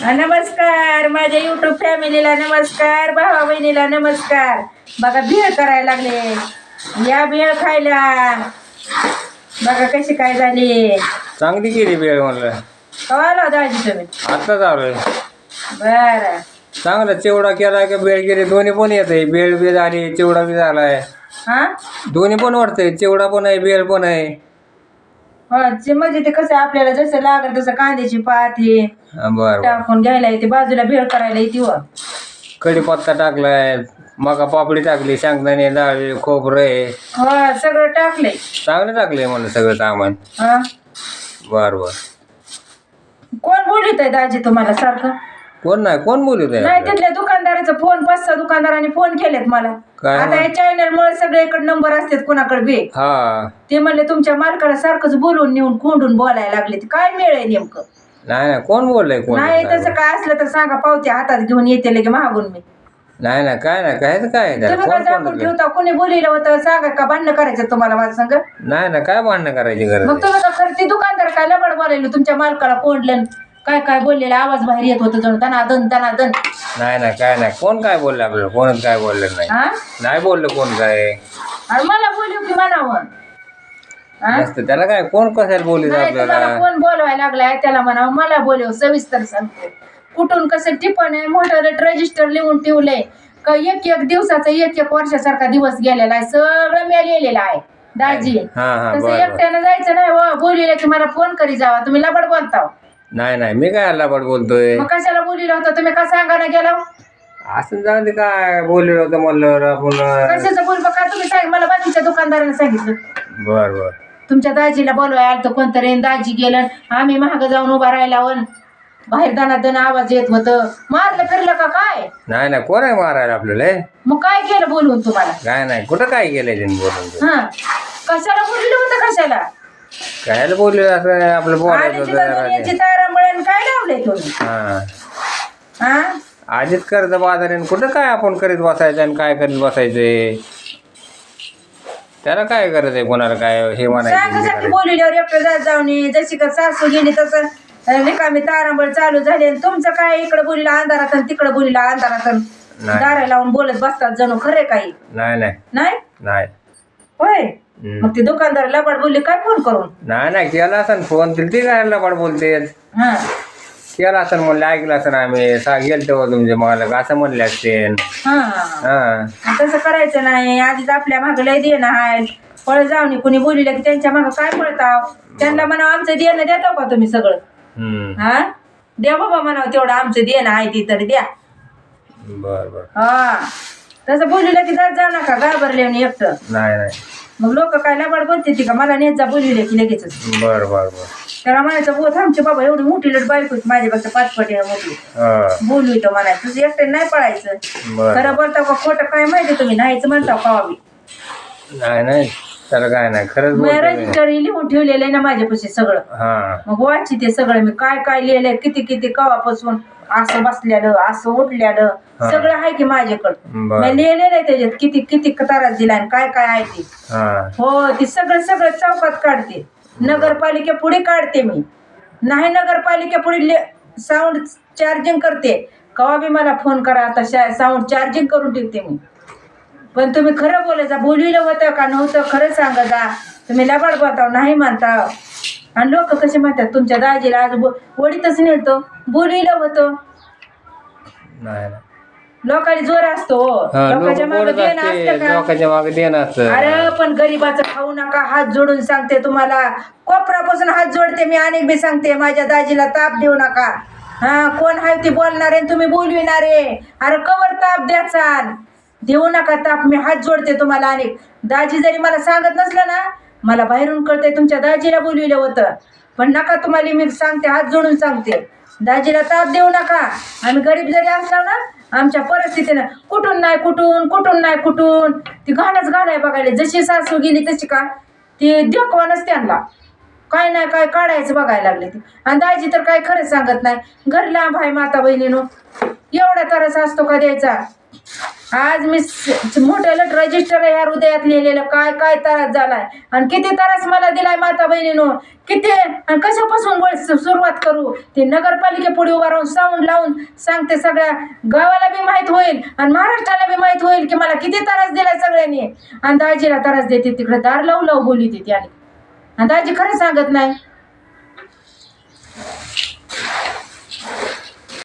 नमस्कार. माझ्या युट्यूब फॅमिलीला नमस्कार. भावा बहिणीला नमस्कार. बघा भेळ करायला लागले. या भेळ खायला. बघा कशी काय झाली. चांगली केली बेळ म्हणलं. कळाला दाजी तुम्ही? आत्ताच आलोय बर. चांगला चिवडा केला की बेळ गेले दोन्ही पण येत आहे बेळ बी झाली चिवडा बी झालाय. हा? दोन्ही पण वाटतंय चिवडा पण आहे बेळ पण आहे. हो, म्हणजे ते कसं आपल्याला जसं लागल तसं कांद्याची पात हे हा, बरं बरं. टाकून घ्यायला येते बाजूला भेळ करायला येते व. कढीपत्ता टाकलाय मका पापडी टाकली शेंगदाणे डाळी खोबरं आहे हो सगळं टाकलंय. चांगलं टाकलंय म्हणलं सगळं सामान. हा. बरं बरं. कोण बोलत आहे दाजी तुम्हाला सारखं? कोण नाही कोण बोलत नाही आहे तिथल्या दुकानदाराचा फोन पाच सहा दुकानदारांनी फोन केलेत मला. काय आता या चॅनल मुळे सगळ्याकडे नंबर असतात कोणाकडे बी. हा. ते म्हणले तुमच्या मालकाला सारखंच बोलून नेऊन कोंडून बोलायला लागले ते काय मिळ आहे नेमकं? नाही नाही कोण बोललंय कोण नाही तसं काय असलं तर सांगा पावत्या हातात घेऊन येते लगे मागून मी. नाही नाही काय नाही काय काय? तुम्ही काय कोण कोण झाकून ठेवता? कोणी बोलिलं होतं सांगा का भांडणं करायचं तुम्हाला माझं संग? नाही ना काय भांडणं करायची गरज मग आहे? तुम्ही का खरं ते दुकानदार काय लबड बोलायला तुमच्या मालकाला कोंडलं काय काय बोललेलं? आवाज बाहेर येत होतं जणू. दनादन दनादन नाही ना काय नाही. कोण काय बोललं आपल्याला? कोणच काय बोललं नाही. हा नाही बोललं कोण काय? आणि मला बोलू की म्हणावं हा? नसतं. त्याला काय कोण कशाला नाही तुम्हाला आपल्याला कोण बोलवायला लागलाय? त्याला म्हणावं मला बोलव सविस्तर सांगते. कुठून कसं टिपण आहे? मोठं रेट रजिस्टर लिहून ठेवलंय. का एक एक दिवसाचा एक एक वर्षासारखा दिवस गेलेला आहे. सगळं मी लिहिलेलं आहे. दाजी. हा हा तसं बरं बरं. एकट्यानं जायचं नाही व बोलिलं की मला फोन करी जावा. तुम्ही लबड बोलता हो. नाही नाही. मी काय लबाड बोलतोय? मग कशाला बोलिलं होतं? तुम्ही का सांगायला गेला? असं जाऊ दे काय बोललेलं होतं म्हणलं आपण कशाचं बोल? का तुम्ही सांग मला बाकीच्या दुकानदाराने सांगितलं. बर बर. तुमच्या दाजीला बोलवाय आलं कोणतरी दाजी गेलं. आम्ही महाग जाऊन उभा राहिला वन बाहेर दनादन आवाज येत होतं. मारलं फिरलं का काय? नाही नाही. कोण आहे मारायला आपल्याला हे? मग काय केलं बोलवून तुम्हाला? काय नाही. कुठं काय केलंय त्यांनी बोलून? ते? हा. कशाला बोललं होतं कशाला? कायला बोलले असं आपलं बोलायचं आणि तिथं जरा दुनियाची. तारांबळण काय लावलंय तुम्ही हा. हा? आधीच कर्ज बाजारीन कुठं काय आपण करीत बसायचं आणि काय करीत बसायचंय? त्याला काय करत आहे कोणाला काय हे म्हणायचं? हे एकटं जात जाऊन ये. जशी का सासू गेली तसं अं, रिकामी तारांबळ चालू झाली आणि तुमचं काय इकडे बोलिला अंधारात आणि तिकडे बोलिला अंधारात आणि नाही. दारा लावून बोलत बसतात जणू खरे काही? नाही नाही. नाही? नाही. होय. मग ते दुकानदार लबाड बोलले काय फोन करून? नाही नाही केला असं फोन तिला ती काय लबाड बोलते हा. केला असं म्हणलं ऐकलं असं आम्ही. सा गेल तेव्हा तुमचे मालक असं म्हणले असते. हा. हा. तसं करायचं नाही. आधीच आपल्या मागं लय देणं आहे पळ जाऊन कुणी बोलिलं की त्यांच्या मागं काय पळताव? त्यांना म्हणा आमचं देणं देताव का तुम्ही सगळं? हम्म. हा? द्या बाबा म्हणावं तेवढं आमचं देणं आहे ती तर द्या. बर बर. हा. तसं बोलिलं की जात जाऊ नका घाबरले एकटं. नाही नाही. मग लोक काय लबाड बोलते ती का मला नेत जा बोलिले की लगेच बर बर बर. त्याला म्हणायचं बोत आमचे बाबा एवढी मोठी लट बायको आहेत माझ्यापेक्षा पाचपट आहे मोठी. हा. बोलू इथं म्हणायचं तुझं एकटं नाही पळायचं. बर. खरं बोलताव का खोटं काय माहिती तुम्ही? नाहीच म्हणताव का बी नाही नाही. त्याला काय नाही खरंच मी बोलतोय मी. रजिस्टर लिहून ठेवलेलं आहे ना माझ्यापाशी सगळं. हा. मग वाची ते सगळं मी काय काय लिहिलंय किती किती कवापासून असं बसलेलं असं उठलेलं हा. सगळं आहे की माझ्याकडं. बर. मी लिहिलेलं आहे त्याच्यात किती किती तारा दिला आणि काय काय आहे ते. हा. हो ती सगळं सगळं चौकात काढते. नगरपालिके पुढे काढते मी. नाही नगरपालिके पुढे साऊंड चार्जिंग करते. कवा बी मला फोन करा आता साऊंड चार्जिंग करून ठेवते मी. पण तुम्ही खरं बोलायचं बोलविलं होतं का नव्हतं? खरं सांगा जा. तुम्ही लबाड बोलताव नाही म्हणता आणि लोक कसे म्हणतात तुमच्या दाजीला आज बो- वडीतच नेतो बोलविलं होतं. नाही. लोकांनी जोर असतो हो. लोक लोकांच्या मागे बोलत देणं असते असतं का? लोकांच्या मागे देणं असतं. अरे पण गरीबाचं खाऊ नका हात जोडून सांगते तुम्हाला. कोपरापासून हात जोडते मी अनेक बी सांगते माझ्या दाजीला ताप देऊ नका. हा कोण आहे ती बोलणारे आणि तुम्ही बोलविणारे. अरे कवर ताप द्याचा देऊ नका ताप मी हात जोडते तुम्हाला अनेक दाजी जरी मला सांगत नसलं ना मला बाहेरून कळतंय तुमच्या दाजीला बोलविलं होतं पण नका तुम्हाला मी सांगते हात जोडून सांगते. दाजीला ताप देऊ नका. आम्ही गरीब जरी असलो ना आमच्या परिस्थितीनं कुठून नाही कुठून कुठून नाही कुठून? ती घाणच घाण आहे बघायला. जशी सासू गेली तशी का? ती देखवानच त्यांना. काय नाही काय काढायचं बघायला लागले ती. आणि दाजी तर काय खरंच सांगत नाही. घरला लांब आहे माता बहिणीनो एवढा तरच असतो का द्यायचा? आज मी मोठं लट रजिस्टर ह्या हृदयात लिहिलेलं. काय काय त्रास झालाय? आणि किती त्रास मला दिलाय माता बहिणीनो? किती? आणि कशापासून सुरुवात करू? ते नगरपालिके पुढे उभा राहून साऊंड लावून सांगते सगळ्या. गावाला बी माहीत होईल आणि महाराष्ट्राला बी माहीत होईल की मला किती त्रास दिलाय सगळ्यांनी. आणि दाजीला त्रास देते तिकडे दार लावू लावू बोली देते आणि दाजी खरं सांगत नाही.